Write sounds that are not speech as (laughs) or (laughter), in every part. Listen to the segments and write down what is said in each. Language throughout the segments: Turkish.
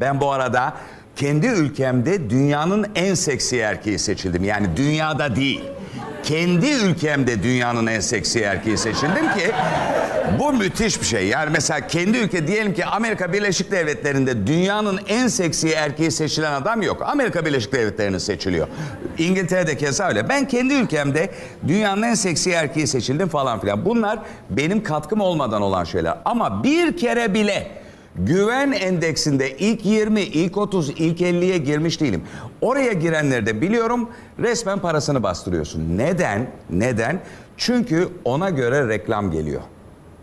Ben bu arada kendi ülkemde dünyanın en seksi erkeği seçildim. Yani dünyada değil. Kendi ülkemde dünyanın en seksi erkeği seçildim ki bu müthiş bir şey. Yani mesela kendi ülke diyelim ki Amerika Birleşik Devletleri'nde dünyanın en seksi erkeği seçilen adam yok. Amerika Birleşik Devletleri'nin seçiliyor. İngiltere'de keza öyle. Ben kendi ülkemde dünyanın en seksi erkeği seçildim falan filan. Bunlar benim katkım olmadan olan şeyler. Ama bir kere bile Güven endeksinde ilk 20, ilk 30, ilk 50'ye girmiş değilim. Oraya girenleri de biliyorum. Resmen parasını bastırıyorsun. Neden? Neden? Çünkü ona göre reklam geliyor.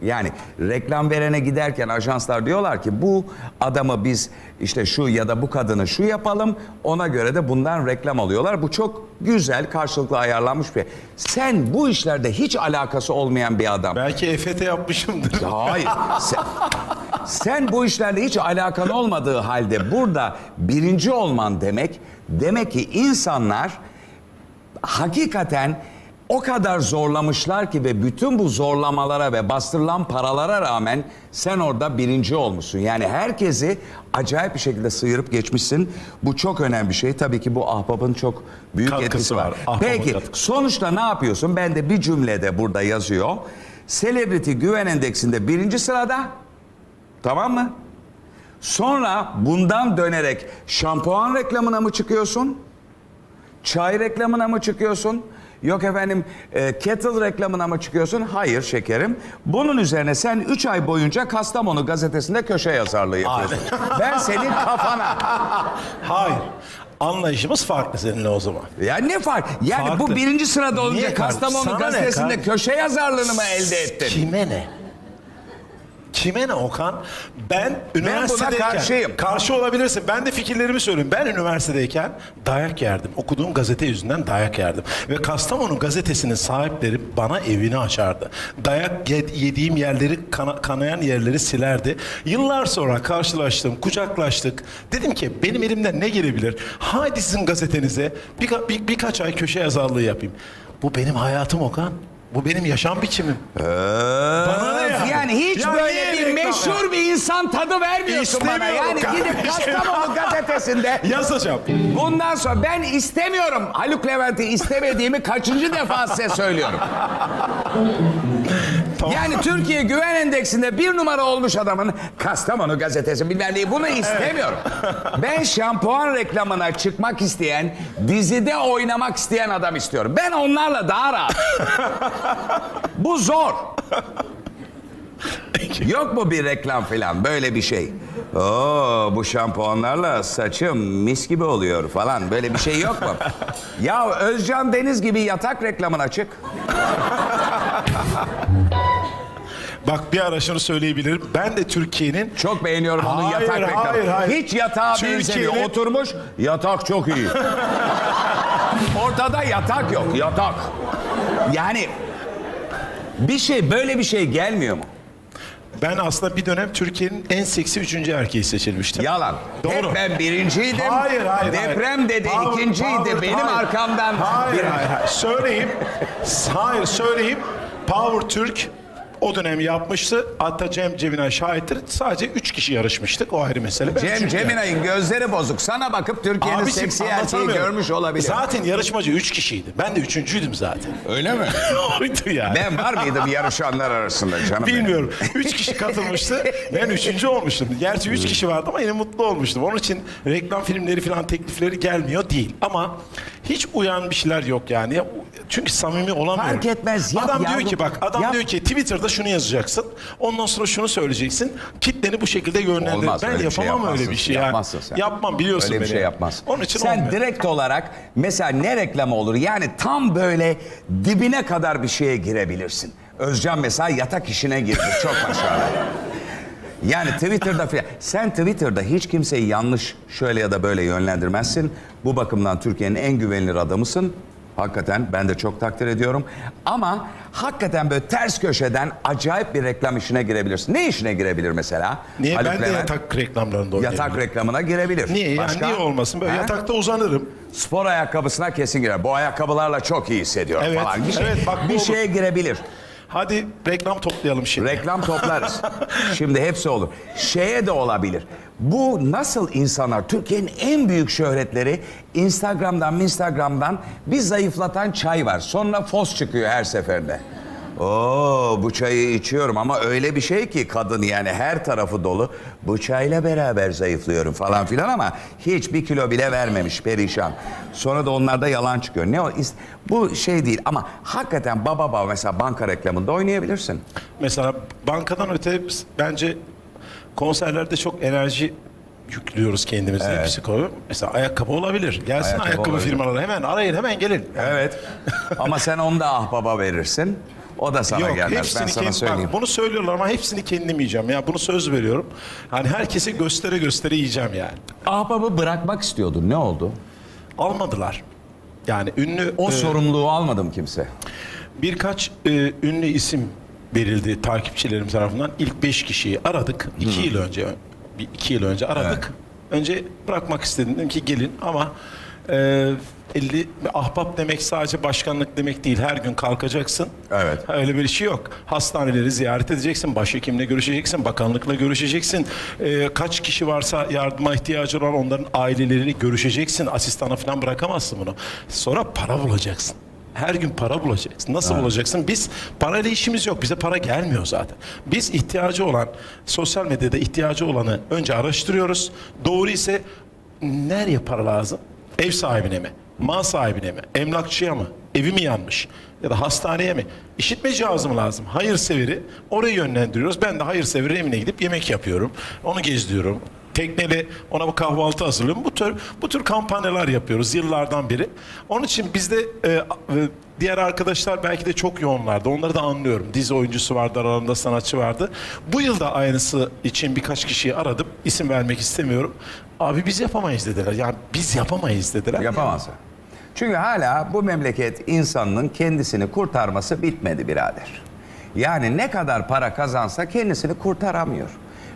Yani reklam verene giderken ajanslar diyorlar ki bu adamı biz işte şu ya da bu kadını şu yapalım ona göre de bundan reklam alıyorlar. Bu çok güzel karşılıklı ayarlanmış bir. şey. Sen bu işlerde hiç alakası olmayan bir adam. Belki EFT yapmışımdır. Hayır. (laughs) Sen, sen bu işlerle hiç alakan olmadığı halde burada birinci olman demek demek ki insanlar hakikaten o kadar zorlamışlar ki ve bütün bu zorlamalara ve bastırılan paralara rağmen sen orada birinci olmuşsun. Yani herkesi acayip bir şekilde sıyırıp geçmişsin. Bu çok önemli bir şey. Tabii ki bu ahbabın çok büyük Katkısı etkisi var. var. Ahbabın Peki katkısı. sonuçta ne yapıyorsun? Ben de bir cümlede burada yazıyor. Celebrity güven endeksinde birinci sırada. Tamam mı? Sonra bundan dönerek şampuan reklamına mı çıkıyorsun? Çay reklamına mı çıkıyorsun? Yok efendim e, kettle reklamına mı çıkıyorsun? Hayır şekerim. Bunun üzerine sen 3 ay boyunca Kastamonu gazetesinde köşe yazarlığı yapıyorsun. ben senin kafana. Hayır. Anlayışımız farklı seninle o zaman. Ya ne fark? Yani Farklı. bu birinci sırada olunca Niye farklı? Kastamonu Sana ne gazetesinde kardeşim? köşe yazarlığını mı elde ettin? Kime ne? Kime ne Okan? Ben üniversitedeyken... karşıyım. Karşı olabilirsin. Ben de fikirlerimi söyleyeyim. Ben üniversitedeyken dayak yerdim. Okuduğum gazete yüzünden dayak yerdim. Ve Kastamonu gazetesinin sahipleri bana evini açardı. Dayak ye- yediğim yerleri, kana- kanayan yerleri silerdi. Yıllar sonra karşılaştım, kucaklaştık. Dedim ki benim elimden ne gelebilir? Haydi sizin gazetenize birka- bir, birkaç ay köşe yazarlığı yapayım. Bu benim hayatım Okan. Bu benim yaşam biçimim. Bana ne hiç Ya böyle bir reklam meşhur bir insan tadı vermiyorsun bana. İstemiyorum Yani kardeşim. gidip Kastamonu gazetesinde (laughs) Yazacağım. bundan sonra ben istemiyorum Haluk Levent'i istemediğimi kaçıncı defa size söylüyorum. Yani Türkiye Güven Endeksinde bir numara olmuş adamın Kastamonu gazetesi bilmem neyi bunu istemiyorum. Ben şampuan reklamına çıkmak isteyen, dizide oynamak isteyen adam istiyorum. Ben onlarla daha rahat. (laughs) Bu zor. Yok mu bir reklam falan böyle bir şey? Oo bu şampuanlarla saçım mis gibi oluyor falan böyle bir şey yok mu? (laughs) ya Özcan Deniz gibi yatak reklamına çık. Bak bir ara şunu söyleyebilirim. Ben de Türkiye'nin Çok beğeniyorum onun Hayır, yatak reklamı. hayır, hayır. Hiç yatağa Türkiye'nin- benzemiyor. Oturmuş yatak çok iyi. (laughs) Ortada yatak yok yatak. Yani bir şey böyle bir şey gelmiyor mu? Ben aslında bir dönem Türkiye'nin en seksi üçüncü erkeği seçilmiştim. Yalan. Doğru. Hep ben birinciydim. Hayır hayır. Deprem hayır. dedi Power, ikinciydi. power, Benim hayır. arkamdan Hayır, hayır hayır. Söyleyeyim. Hayır söyleyeyim. Power Türk o dönem yapmıştı. Hatta Cem Cemina şahittir. Sadece üç kişi yarışmıştık. O ayrı mesele. Ben Cem üçüncü Ceminay'ın gözleri bozuk. Sana bakıp Türkiye'nin Abicim, seksi erkeği anlatamıyorum. görmüş olabilir. Zaten yarışmacı üç kişiydi. Ben de üçüncüydüm zaten. Öyle mi? (laughs) Oydu yani. Ben var mıydım yarışanlar arasında canım? benim? Bilmiyorum. Üç kişi katılmıştı. Ben üçüncü olmuştum. Gerçi üç kişi vardı ama yine mutlu olmuştum. Onun için reklam filmleri falan teklifleri gelmiyor değil. Ama hiç uyan bir şeyler yok yani. Ya, çünkü samimi olamıyorum. Fark etmez, yap Adam yavrum, diyor ki bak adam yap. diyor ki Twitter'da şunu yazacaksın. Ondan sonra şunu söyleyeceksin. Kitleni bu şekilde yönlendir. Olmaz, ben öyle bir şey yapamam öyle yapmazsın. bir şey. Yapmazsın yani. sen. Yapmam biliyorsun Öyle bir şey yapmaz. Onun için Sen olmuyor. direkt olarak mesela ne reklamı olur? Yani tam böyle dibine kadar bir şeye girebilirsin. Özcan mesela yatak işine girdi. Çok başarılı. (laughs) Yani Twitter'da falan. Sen Twitter'da hiç kimseyi yanlış şöyle ya da böyle yönlendirmezsin. Bu bakımdan Türkiye'nin en güvenilir adamısın. Hakikaten ben de çok takdir ediyorum. Ama hakikaten böyle ters köşeden acayip bir reklam işine girebilirsin. Ne işine girebilir mesela? Niye? Haluk ben de Levent? yatak reklamlarında oynayabilirim. Yatak reklamına girebilir. Niye? Yani Başka? niye olmasın? Böyle Ha? yatakta uzanırım. Spor ayakkabısına kesin girer. Bu ayakkabılarla çok iyi hissediyorum Evet, falan. Bir, şey, evet, bak bu bir olur. şeye girebilir. Hadi reklam toplayalım şimdi. Reklam toplarız. (laughs) Şimdi hepsi olur. Şeye de olabilir. Bu nasıl insanlar Türkiye'nin en büyük şöhretleri Instagram'dan Instagram'dan bir zayıflatan çay var. Sonra fos çıkıyor her seferinde. Oo bu çayı içiyorum ama öyle bir şey ki kadın yani her tarafı dolu. Bu çayla beraber zayıflıyorum falan filan ama hiç bir kilo bile vermemiş perişan. Sonra da onlarda yalan çıkıyor. Ne o? Bu şey değil ama hakikaten baba baba mesela banka reklamında oynayabilirsin. Mesela bankadan öte bence konserlerde çok enerji yüklüyoruz kendimize. Evet. Psikolo- Mesela ayakkabı olabilir. Gelsin Ayakkabı ayakkabı, olabilir. firmaları hemen arayın hemen gelin. Evet. (laughs) Ama sen onu da ahbaba verirsin. O da sana Yok gelmez. Ben hepsini sana kendim, söyleyeyim. bak, bunu söylüyorlar ama hepsini kendim yiyeceğim. Ya bunu söz veriyorum. Hani herkese göstere göstere yiyeceğim yani. Ahbabı bırakmak istiyordun. Ne oldu? Almadılar. Yani ünlü O e, sorumluluğu almadım kimse. birkaç e, ünlü isim verildi takipçilerim tarafından. İlk beş kişiyi aradık. iki yıl önce, bir iki yıl önce aradık. Önce bırakmak istedim. Dedim ki gelin ama e, 50 ahbap demek sadece başkanlık demek değil. Her gün kalkacaksın. Evet. Öyle bir şey yok. Hastaneleri ziyaret edeceksin, başhekimle görüşeceksin, bakanlıkla görüşeceksin. Ee, kaç kişi varsa yardıma ihtiyacı olan onların aileleriyle görüşeceksin. Asistana falan bırakamazsın bunu. Sonra para bulacaksın. Her gün para bulacaksın. Nasıl bulacaksın? Biz parayla işimiz yok. Bize para gelmiyor zaten. Biz ihtiyacı olan, sosyal medyada ihtiyacı olanı önce araştırıyoruz. Doğru ise nereye para lazım? Ev sahibine mi? Mal sahibine mi? Emlakçıya mı? Evi mi yanmış? Ya da hastaneye mi? İşitme cihazı mı lazım? Hayırseveri orayı yönlendiriyoruz. Ben de hayırseverin evine gidip yemek yapıyorum. Onu gezdiriyorum. Tekneyle ona bu kahvaltı hazırlıyorum. Bu tür bu tür kampanyalar yapıyoruz yıllardan beri. Onun için bizde e, e, diğer arkadaşlar belki de çok yoğunlardı. Onları da anlıyorum. Dizi oyuncusu vardı, aralarında sanatçı vardı. Bu yılda aynısı için birkaç kişiyi aradım. İsim vermek istemiyorum. Abi biz yapamayız dediler. Yani biz yapamayız dediler. Yapamazsın. Çünkü hala bu memleket insanının kendisini kurtarması bitmedi birader. Yani ne kadar para kazansa kendisini kurtaramıyor.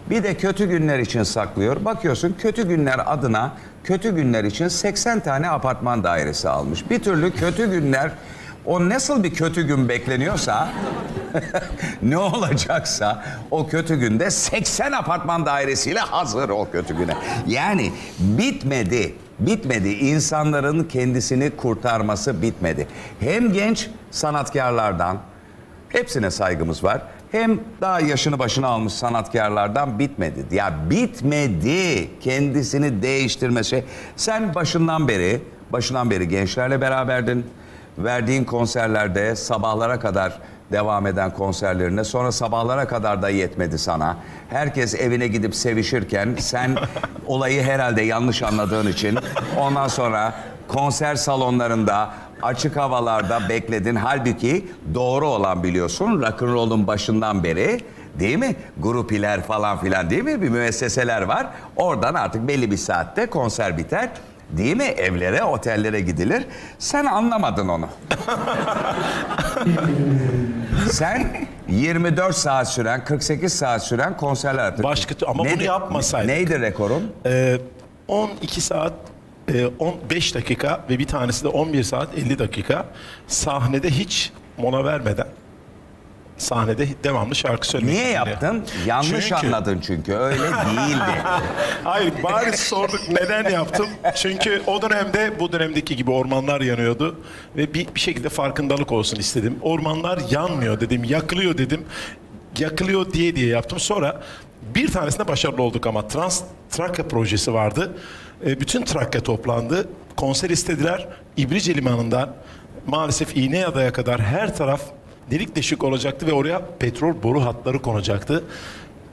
Bir de kötü günler için saklıyor. Bakıyorsun kötü günler adına kötü günler için 80 tane apartman dairesi almış. Bir türlü kötü günler o nasıl bir kötü gün bekleniyorsa (laughs) ne olacaksa o kötü günde 80 apartman dairesiyle hazır o kötü güne. Yani bitmedi. Bitmedi. İnsanların kendisini kurtarması bitmedi. Hem genç sanatkarlardan hepsine saygımız var. Hem daha yaşını başına almış sanatkarlardan bitmedi. Ya bitmedi kendisini değiştirmesi. Sen başından beri, başından beri gençlerle beraberdin. Verdiğin konserlerde sabahlara kadar devam eden konserlerine sonra sabahlara kadar da yetmedi sana. Herkes evine gidip sevişirken sen (laughs) olayı herhalde yanlış anladığın için ondan sonra konser salonlarında açık havalarda bekledin. Halbuki doğru olan biliyorsun rock'n'roll'un başından beri değil mi? Grupiler falan filan değil mi? Bir müesseseler var. Oradan artık belli bir saatte konser biter. Değil mi? Evlere, otellere gidilir. Sen anlamadın onu. Sen 24 saat süren, 48 saat süren konserler yaptın. Başka- ama bunu yapmasaydık. Neydi rekorun? Ee, 12 saat e, 15 dakika ve bir tanesi de 11 saat 50 dakika sahnede hiç mola vermeden sahnede devamlı şarkı söylemek Niye yaptın? Yanlış Çünkü- anladın çünkü. Öyle (laughs) değildi. Hayır bari sorduk neden yaptım. Çünkü o dönemde bu dönemdeki gibi ormanlar yanıyordu. Ve bir, bir şekilde farkındalık olsun istedim. Ormanlar yanmıyor dedim, yakılıyor dedim. Yakılıyor diye diye yaptım. Sonra bir tanesinde başarılı olduk ama Trans Trakya projesi vardı. E, bütün Trakya toplandı. Konser istediler. İbrice Limanı'ndan maalesef İğneada'ya kadar her taraf delik deşik olacaktı ve oraya petrol boru hatları konacaktı.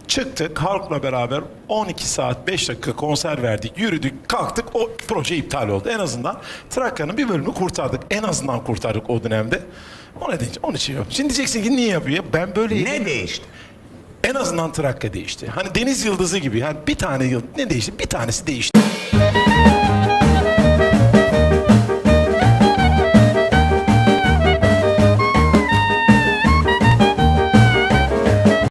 Çıktık halkla beraber 12 saat 5 dakika konser verdik, yürüdük, kalktık. O proje iptal oldu. En azından Trakya'nın bir bölümünü kurtardık. En azından kurtardık o dönemde. O ne diyeceğim? Onun için yapıyorum. Şimdi diyeceksin ki niye yapıyor? Ben böyle ne değişti? en azından Trakya değişti. Hani deniz yıldızı gibi. Yani bir tane yıldız ne değişti? Bir tanesi değişti.